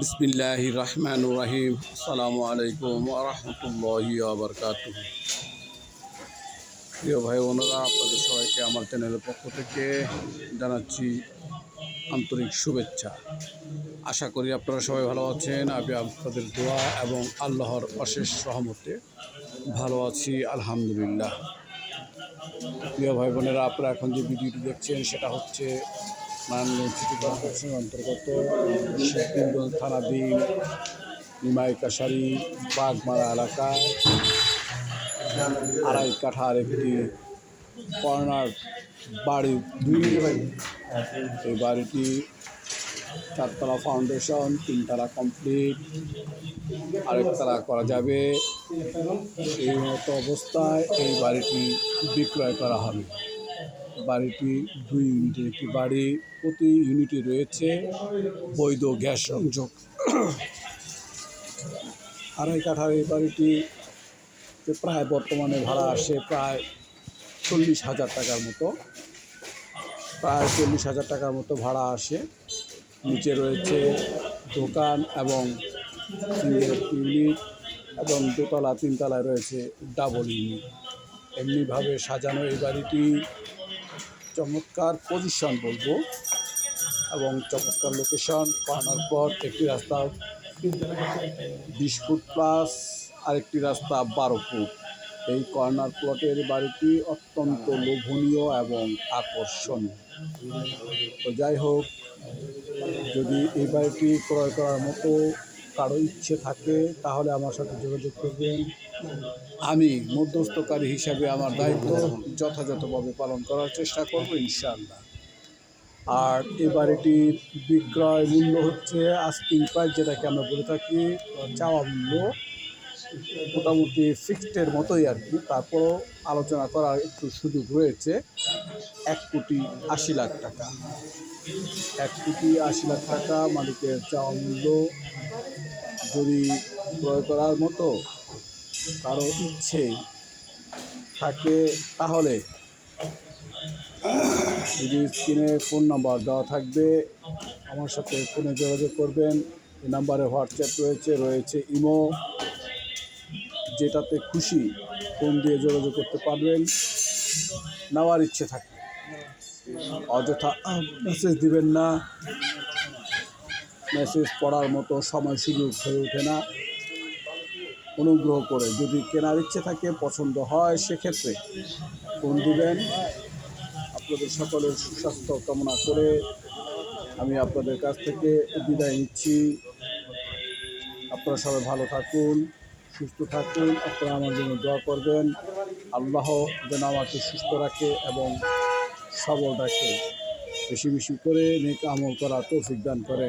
বিসমিল্লাহ রহমান রাহিম আসসালামু আলাইকুম রহমতুল্লাহি আবরকাত প্রিয় ভাই বোনেরা, আপনাদের সবাইকে আমার চ্যানেলের পক্ষ থেকে জানাচ্ছি আন্তরিক শুভেচ্ছা। আশা করি আপনারা সবাই ভালো আছেন। আমি আপনাদের দোয়া এবং আল্লাহর অশেষ সহমতে ভালো আছি, আলহামদুলিল্লাহ। প্রিয় ভাই বোনেরা, আপনারা এখন যে ভিডিওটি দেখছেন, সেটা হচ্ছে নারায়ণগঞ্জ অন্তর্গত শিবগঞ্জ থানাধীন নিমাই কাশারি বাগমারা এলাকায় আড়াই কাঠার একটি কর্নার বাড়ি দুই এই বাড়িটি চারতলা ফাউন্ডেশন, তিনতলা কমপ্লিট। আরেকতলা করা যাবে। এই মতো অবস্থায় এই বাড়িটি বিক্রয় করা হবে। বাড়িটি দুই ইউনিটের একটি বাড়ি, প্রতি ইউনিটে রয়েছে বৈধ গ্যাস সংযোগ। আড়াই কাঠার এই বাড়িটি প্রায় বর্তমানে ভাড়া আসে প্রায় চল্লিশ হাজার টাকার মতো। প্রায় চল্লিশ হাজার টাকার মতো ভাড়া আসে। নিচে রয়েছে দোকান এবং ইউনিট এবং দোতলা, তিনতলায় রয়েছে ডাবল ইউনিট। এমনিভাবে সাজানো এই বাড়িটি চমৎকার পজিশন বলব এবং চমৎকার লোকেশন কর্নার পর একটি রাস্তা বিশ ফুট প্লাস আরেকটি রাস্তা বারো ফুট এই কর্নার প্লটের বাড়িটি অত্যন্ত লোভনীয় এবং আকর্ষণীয়। তো যাই হোক, যদি এই বাড়িটি ক্রয় করার মতো কারও ইচ্ছে থাকে, তাহলে আমার সাথে যোগাযোগ করবেন। আমি মধ্যস্থকারী হিসাবে আমার দায়িত্ব যথাযথভাবে পালন করার চেষ্টা করব, ইনশাআল্লাহ। আর এই বাড়িটির বিক্রয় মূল্য হচ্ছে আস্কিং প্রাইস যেটাকে আমরা বলে থাকি, চাওয়া মূল্য। মোটামুটি ফিক্সডের মতোই আর কি। তারপরও আলোচনা করার একটু সুযোগ রয়েছে। এক কোটি আশি লাখ টাকা। এক কোটি আশি লাখ টাকা মালিকের চাওয়া মূল্য যদি ক্রয় করার মতো কারও ইচ্ছে থাকে, তাহলে যদি স্ক্রিনে ফোন নাম্বার দেওয়া থাকবে, আমার সাথে ফোনে যোগাযোগ করবেন। এই নাম্বারে হোয়াটসঅ্যাপ রয়েছে রয়েছে ইমো। যেটাতে খুশি ফোন দিয়ে যোগাযোগ করতে পারবেন। নেওয়ার ইচ্ছে থাকে। অযথা মেসেজ দিবেন না। মেসেজ পড়ার মতো সময় সুযোগ হয়ে ওঠে না। অনুগ্রহ করে যদি কেনার ইচ্ছে থাকে, পছন্দ হয়, সেক্ষেত্রে ফোন দিবেন। আপনাদের সকলের সুস্বাস্থ্য কামনা করে আমি আপনাদের কাছ থেকে বিদায় নিচ্ছি। আপনারা সবাই ভালো থাকুন, সুস্থ থাকুন। আপনারা আমার জন্য দোয়া করবেন। আল্লাহ যেন আমাকে সুস্থ রাখে এবং সবল রাখে। বেশি বেশি করে নেক আমল করা তৌফিক দান করে।